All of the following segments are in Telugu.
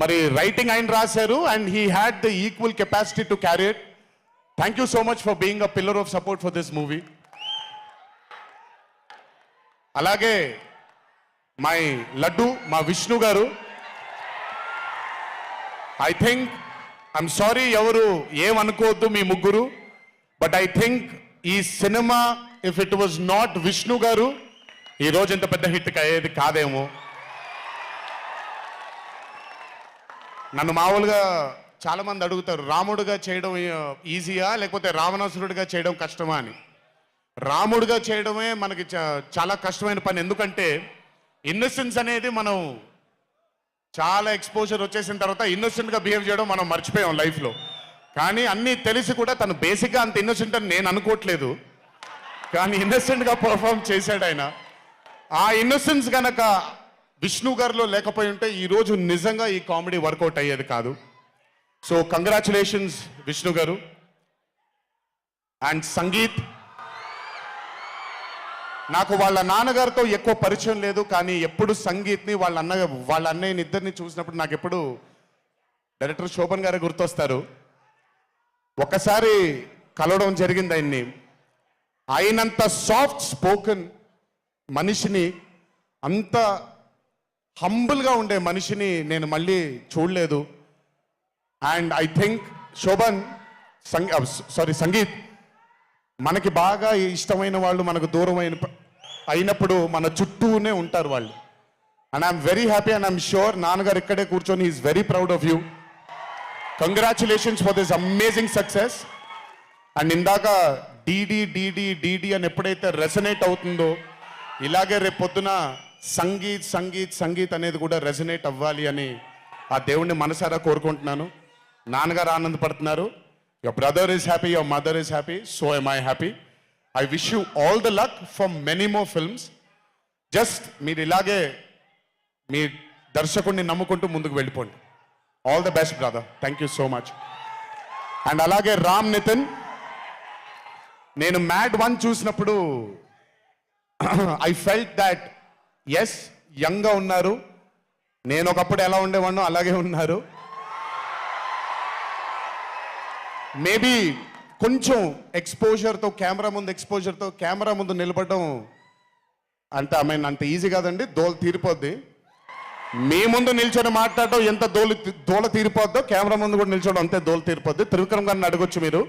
మరి రైటింగ్ ఆయన రాశారు and he had the equal capacity to carry thank you so much for being a pillar of support for this movie అలాగే మై లడ్డు మా విష్ణు గారు. ఐ థింక్ ఐఎమ్ సారీ ఎవరు ఏమనుకోవద్దు మీ ముగ్గురు బట్ ఐ థింక్ ఈ cinema if it was not Vishnu garu ఈ రోజు ఇంత పెద్ద హిట్ అయ్యేది కాదేమో. నన్ను మామూలుగా చాలామంది అడుగుతారు రాముడుగా చేయడం ఈజీయా? లేకపోతే రావణాసురుడిగా చేయడం కష్టమా అని. రాముడుగా చేయడమే మనకి చాలా కష్టమైన పని. ఎందుకంటే ఇన్నోసెన్స్ అనేది మనం చాలా ఎక్స్పోజర్ వచ్చేసిన తర్వాత ఇన్నోసెంట్గా బిహేవ్ చేయడం మనం మర్చిపోయాం లైఫ్లో. కానీ అన్నీ తెలిసి కూడా తను బేసిక్గా అంత ఇన్నోసెంట్ అని నేను అనుకోవట్లేదు. కానీ ఇన్నోసెంట్గా పర్ఫామ్ చేశాడు ఆయన. ఆ ఇన్నోసెన్స్ కనుక విష్ణు గారిలో లేకపోయి ఉంటే ఈ రోజు నిజంగా ఈ కామెడీ వర్కౌట్ అయ్యేది కాదు. సో కంగ్రాచులేషన్స్ విష్ణు గారు అండ్ సంగీత్. నాకు వాళ్ళ నాన్నగారితో ఎక్కువ పరిచయం లేదు కానీ ఎప్పుడు సంగీత్ని వాళ్ళ అన్న వాళ్ళ అన్నయ్యని ఇద్దరిని చూసినప్పుడు నాకు ఎప్పుడు డైరెక్టర్ శోభన్ గారు గుర్తొస్తారు. ఒకసారి కలవడం జరిగింది ఆయన్ని. అయినంత సాఫ్ట్ స్పోకెన్ మనిషిని అంత హంబుల్గా ఉండే మనిషిని నేను మళ్ళీ చూడలేదు. అండ్ ఐ థింక్ శోభన్ సంగీ సారీ సంగీత్ మనకి బాగా ఇష్టమైన వాళ్ళు మనకు దూరం అయిన అయినప్పుడు మన చుట్టూనే ఉంటారు వాళ్ళు. And I'm very happy and I'm sure నాన్నగారు ఇక్కడే కూర్చొని is very proud of you congratulations for this amazing success and ఇందాక డీడీ డీడీ డీడీ అని ఎప్పుడైతే రెసనేట్ అవుతుందో ఇలాగే రేపు పొద్దున సంగీత్ సంగీత్ సంగీత్ అనేది కూడా రెజనేట్ అవ్వాలి అని ఆ దేవుణ్ణి మనసారా కోరుకుంటున్నాను. నాన్నగారు ఆనందపడుతున్నారు. Your brother is happy your mother is happy so am I happy I wish you all the luck for many more films just మీరు ఇలాగే మీ దర్శకుడిని నమ్ముకుంటూ ముందుకు వెళ్ళిపోండి. All the best brother thank you so much and అలాగే రామ్ నితిన్ నేను మ్యాడ్ వన్ చూసినప్పుడు ఐ ఫెల్ట్ దాట్ ఎస్ యంగ్గా ఉన్నారు. నేను ఒకప్పుడు ఎలా ఉండేవాడినో అలాగే ఉన్నారు. మేబీ కొంచెం ఎక్స్పోజర్తో కెమెరా ముందు ఎక్స్పోజర్తో కెమెరా ముందు నిలబడడం అంటే ఐ మీన్ అంత ఈజీ కాదండి. దోల తీరిపోద్ది. మీ ముందు నిల్చొని మాట్లాడటం ఎంత దోలు దోల తీరిపోద్దో కెమెరా ముందు కూడా నిల్చోడం అంతే దోల తీరిపోద్ది. త్రివిక్రమ్ గారిని అడగొచ్చు మీరు.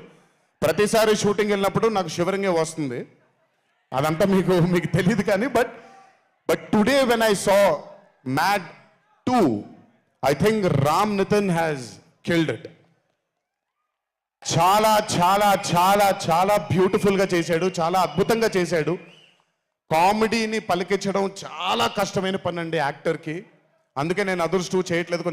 ప్రతిసారి షూటింగ్ వెళ్ళినప్పుడు నాకు షివరింగే వస్తుంది. అదంతా మీకు మీకు తెలియదు కానీ but but today when I saw MAD too I think Ram Nitin has killed it చాలా చాలా చాలా చాలా బ్యూటిఫుల్గా చేశాడు చాలా అద్భుతంగా చేశాడు. కామెడీని పలికించడం చాలా కష్టమైన పని అండి యాక్టర్కి. అందుకే నేను అదృష్టం చేయట్లేదు కొంచెం